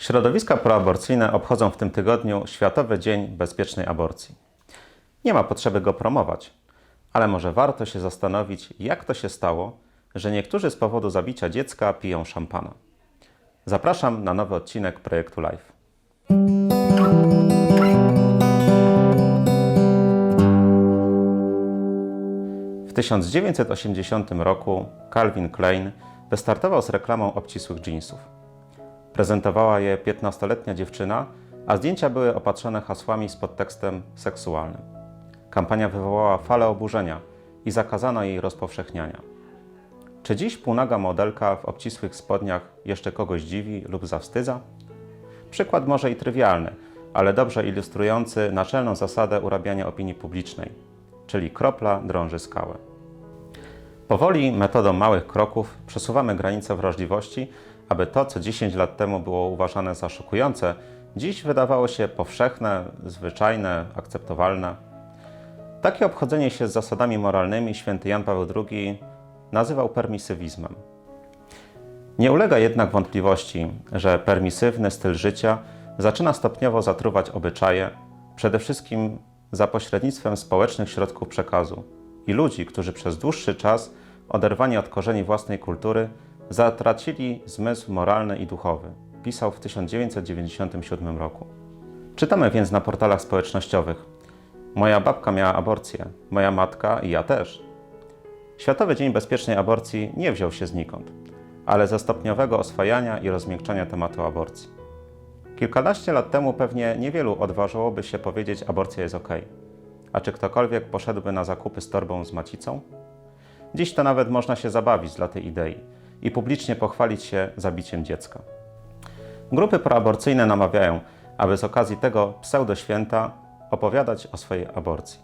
Środowiska proaborcyjne obchodzą w tym tygodniu Światowy Dzień Bezpiecznej Aborcji. Nie ma potrzeby go promować, ale może warto się zastanowić, jak to się stało, że niektórzy z powodu zabicia dziecka piją szampana. Zapraszam na nowy odcinek projektu Live. W 1980 roku Calvin Klein wystartował z reklamą obcisłych jeansów. Prezentowała je 15-letnia dziewczyna, a zdjęcia były opatrzone hasłami z podtekstem seksualnym. Kampania wywołała falę oburzenia i zakazano jej rozpowszechniania. Czy dziś półnaga modelka w obcisłych spodniach jeszcze kogoś dziwi lub zawstydza? Przykład może i trywialny, ale dobrze ilustrujący naczelną zasadę urabiania opinii publicznej, czyli kropla drąży skałę. Powoli, metodą małych kroków, przesuwamy granice wrażliwości, aby to, co 10 lat temu było uważane za szokujące, dziś wydawało się powszechne, zwyczajne, akceptowalne. Takie obchodzenie się z zasadami moralnymi święty Jan Paweł II nazywał permisywizmem. Nie ulega jednak wątpliwości, że permisywny styl życia zaczyna stopniowo zatruwać obyczaje, przede wszystkim za pośrednictwem społecznych środków przekazu i ludzi, którzy przez dłuższy czas, oderwani od korzeni własnej kultury, zatracili zmysł moralny i duchowy, pisał w 1997 roku. Czytamy więc na portalach społecznościowych: Moja babka miała aborcję, moja matka i ja też. Światowy Dzień Bezpiecznej Aborcji nie wziął się znikąd, ale ze stopniowego oswajania i rozmiękczania tematu aborcji. Kilkanaście lat temu pewnie niewielu odważyłoby się powiedzieć, aborcja jest ok. A czy ktokolwiek poszedłby na zakupy z torbą z macicą? Dziś to nawet można się zabawić dla tej idei i publicznie pochwalić się zabiciem dziecka. Grupy proaborcyjne namawiają, aby z okazji tego pseudoświęta opowiadać o swojej aborcji.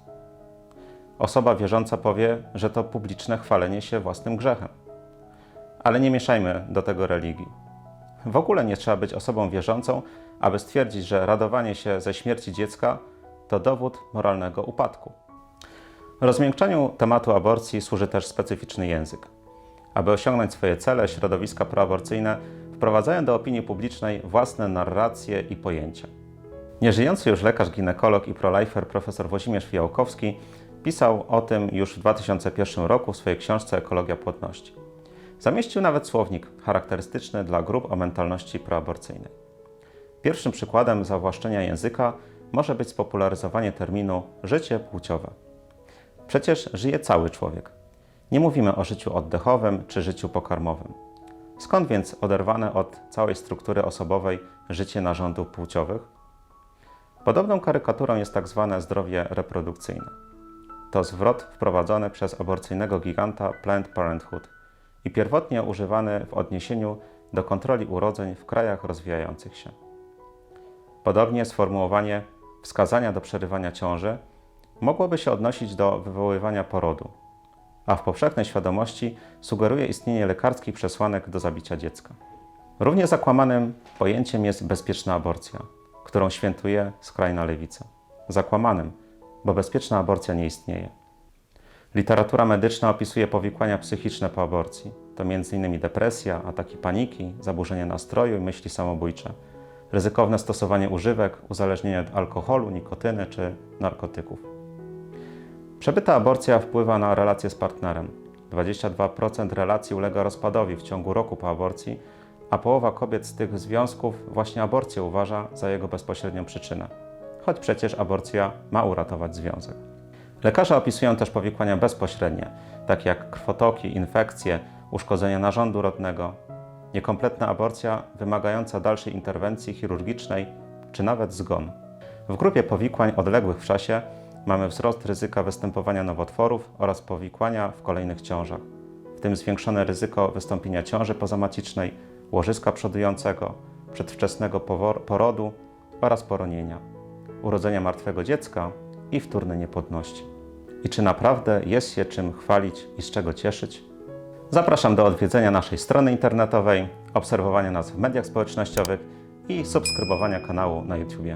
Osoba wierząca powie, że to publiczne chwalenie się własnym grzechem. Ale nie mieszajmy do tego religii. W ogóle nie trzeba być osobą wierzącą, aby stwierdzić, że radowanie się ze śmierci dziecka to dowód moralnego upadku. Rozmiękczaniu tematu aborcji służy też specyficzny język. Aby osiągnąć swoje cele, środowiska proaborcyjne wprowadzają do opinii publicznej własne narracje i pojęcia. Nieżyjący już lekarz, ginekolog i prolifer profesor Włodzimierz Fijałkowski pisał o tym już w 2001 roku w swojej książce Ekologia płodności. Zamieścił nawet słownik charakterystyczny dla grup o mentalności proaborcyjnej. Pierwszym przykładem zawłaszczenia języka może być spopularyzowanie terminu życie płciowe. Przecież żyje cały człowiek. Nie mówimy o życiu oddechowym czy życiu pokarmowym. Skąd więc oderwane od całej struktury osobowej życie narządów płciowych? Podobną karykaturą jest tak zwane zdrowie reprodukcyjne. To zwrot wprowadzony przez aborcyjnego giganta Planned Parenthood i pierwotnie używany w odniesieniu do kontroli urodzeń w krajach rozwijających się. Podobnie sformułowanie wskazania do przerywania ciąży mogłoby się odnosić do wywoływania porodu, a w powszechnej świadomości sugeruje istnienie lekarskich przesłanek do zabicia dziecka. Równie zakłamanym pojęciem jest bezpieczna aborcja, którą świętuje skrajna lewica. Zakłamanym, bo bezpieczna aborcja nie istnieje. Literatura medyczna opisuje powikłania psychiczne po aborcji. To m.in. depresja, ataki paniki, zaburzenie nastroju i myśli samobójcze, ryzykowne stosowanie używek, uzależnienie od alkoholu, nikotyny czy narkotyków. Przebyta aborcja wpływa na relacje z partnerem. 22% relacji ulega rozpadowi w ciągu roku po aborcji, a połowa kobiet z tych związków właśnie aborcję uważa za jego bezpośrednią przyczynę, choć przecież aborcja ma uratować związek. Lekarze opisują też powikłania bezpośrednie, takie jak krwotoki, infekcje, uszkodzenia narządu rodnego, niekompletna aborcja wymagająca dalszej interwencji chirurgicznej czy nawet zgon. W grupie powikłań odległych w czasie mamy wzrost ryzyka występowania nowotworów oraz powikłania w kolejnych ciążach, w tym zwiększone ryzyko wystąpienia ciąży pozamacicznej, łożyska przodującego, przedwczesnego porodu oraz poronienia, urodzenia martwego dziecka i wtórnej niepłodności. I czy naprawdę jest się czym chwalić i z czego cieszyć? Zapraszam do odwiedzenia naszej strony internetowej, obserwowania nas w mediach społecznościowych i subskrybowania kanału na YouTube.